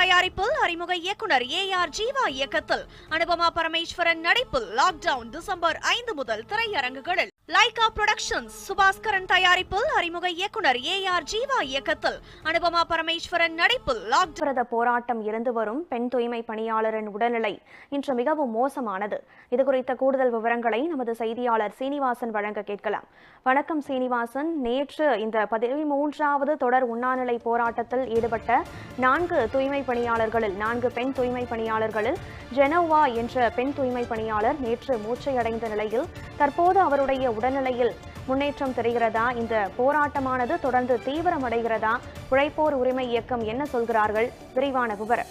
தயாரிப்பில் அறிமுக இயக்குனர் ஏ ஆர் ஜீவா இயக்கத்தில். அனுபமா பரமேஸ்வரன் நடிப்பில் லாக்டவுன் டிசம்பர் ஐந்து முதல் திரையரங்குகளில். லைகா புரொடக்ஷன்ஸ் சுபாஸ்கரன் தயாரிப்பில் அறிமுக இயக்குனர் ஏ ஆர் ஜீவா இயக்கத்தில் அனுபமா பரமேஸ்வரன் நடிப்பில் லாக்டவுன் போராட்டம் இருந்து வரும் பெண் தூய்மை பணியாளரின் உடல்நிலை இன்று மிகவும் மோசமானது. இது குறித்த கூடுதல் விவரங்களை நமது செய்தியாளர் சீனிவாசன் வழங்க கேட்கலாம். வணக்கம் சீனிவாசன். நேற்று இந்த பதிமூன்றாவது தொடர் உண்ணாநிலை போராட்டத்தில் ஈடுபட்ட நான்கு தூய்மை பணியாளர்களில் நான்கு பெண் தூய்மை பணியாளர்களில் ஜெனோவா என்ற பெண் தூய்மை பணியாளர் நேற்று மூச்சையடைந்த நிலையில் தற்போது அவருடைய உடல்நிலையில் முன்னேற்றம் தெரிகிறதா? இந்த போராட்டமானது தொடர்ந்து தீவிரமடைகிறதா? உழைப்போர் உரிமை இயக்கம் என்ன சொல்கிறார்கள்? விரிவான விவரம்.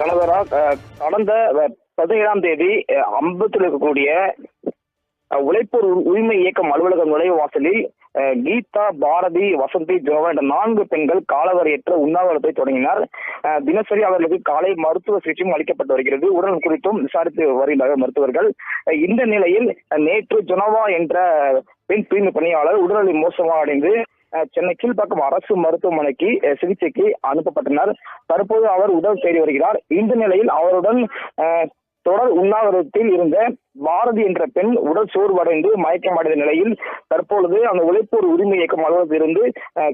கலவரா கடந்த பதினேழாம் தேதி அம்பத்தில் இருக்கக்கூடிய உழைப்போர் உரிமை இயக்கம் அலுவலக நுழைவு வாசலில் கீதா பாரதி வசந்தி ஜோவா என்ற நான்கு பெண்கள் காலவரையற்ற உண்ணாவிரத்தை தொடங்கினார். தினசரி அவர்களுக்கு காலை மருத்துவ சிகிச்சையும் அளிக்கப்பட்டு வருகிறது. உடல் குறித்தும் விசாரித்து வருகின்றனர் மருத்துவர்கள். இந்த நிலையில் நேற்று ஜொனவா என்ற பெண் தூய்மை பணியாளர் உடல்நிலை மோசமாக அடைந்து சென்னை கீழ்ப்பாக்கம் அரசு மருத்துவமனைக்கு சிகிச்சைக்கு அனுப்பப்பட்டனர். தற்போது அவர் உடல் தேடி வருகிறார். இந்த நிலையில் அவருடன் தொடர் உண்ணாவிரதத்தில் இருந்த பாரதி என்ற பெண் உடல் சோர்வடைந்து மயக்கமடைந்த நிலையில் தற்பொழுது அந்த உழைப்போர் உரிமை இயக்கம் அலுவலகத்திலிருந்து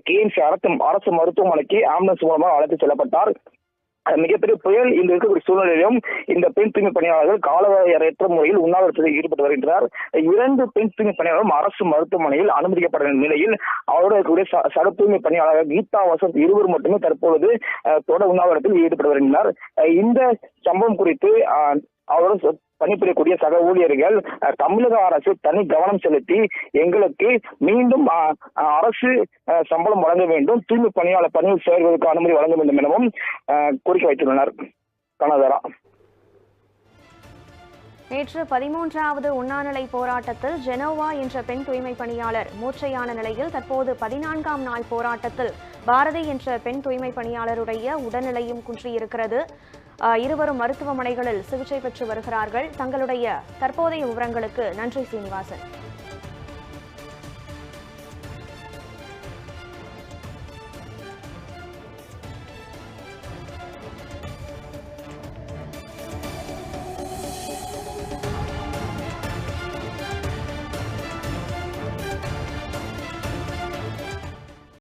கேஎம்சி அரசு அரசு மருத்துவமனைக்கு ஆம்புலன்ஸ் மூலமாக அழைத்து செல்லப்பட்டார். மிகப்பெரிய புயல் இந்த இருக்கக்கூடிய சூழ்நிலையிலும் இந்த பெண் தூய்மை பணியாளர்கள் காலவரையற்ற முறையில் உண்ணாவிரதத்தில் ஈடுபட்டு வருகின்றனர் இரண்டு பெண் தூய்மை பணியாளர்களும் அரசு மருத்துவமனையில் அனுமதிக்கப்பட்ட நிலையில் அவருடைய இருக்கக்கூடிய ச- சக தூய்மை பணியாளர் கீதா வசந்த் இருவர் மட்டுமே தற்பொழுது தொடர் உண்ணாவிரத்தில் ஈடுபட்டு வருகின்றனர். இந்த சம்பவம் குறித்து அஹ், அவருடன் பணிபுரியக்கூடிய சக ஊழியர்கள் தமிழக அரசு தனி கவனம் செலுத்தி எங்களுக்கு மீண்டும் அரசு சம்பளம் வழங்க வேண்டும் தூய்மை பணியாளர் பணி சேர்வதற்கு அனுமதி வழங்க வேண்டும் எனவும் கோரிக்கை வைத்துள்ளனர். கனதரா நேற்று பதிமூன்றாவது உண்ணாநிலை போராட்டத்தில் ஜெனோவா என்ற பெண் தூய்மை பணியாளர் மூர்ச்சையான நிலையில் தற்போது பதினான்காம் நாள் போராட்டத்தில் பாரதி என்ற பெண் தூய்மை பணியாளருடைய உடல்நிலையும் குன்றியிருக்கிறது. இருவரும் மருத்துவமனைகளில் சிகிச்சை பெற்று வருகிறார்கள். தங்களுடைய தற்போதைய விவரங்களுக்கு நன்றி சீனிவாசன்.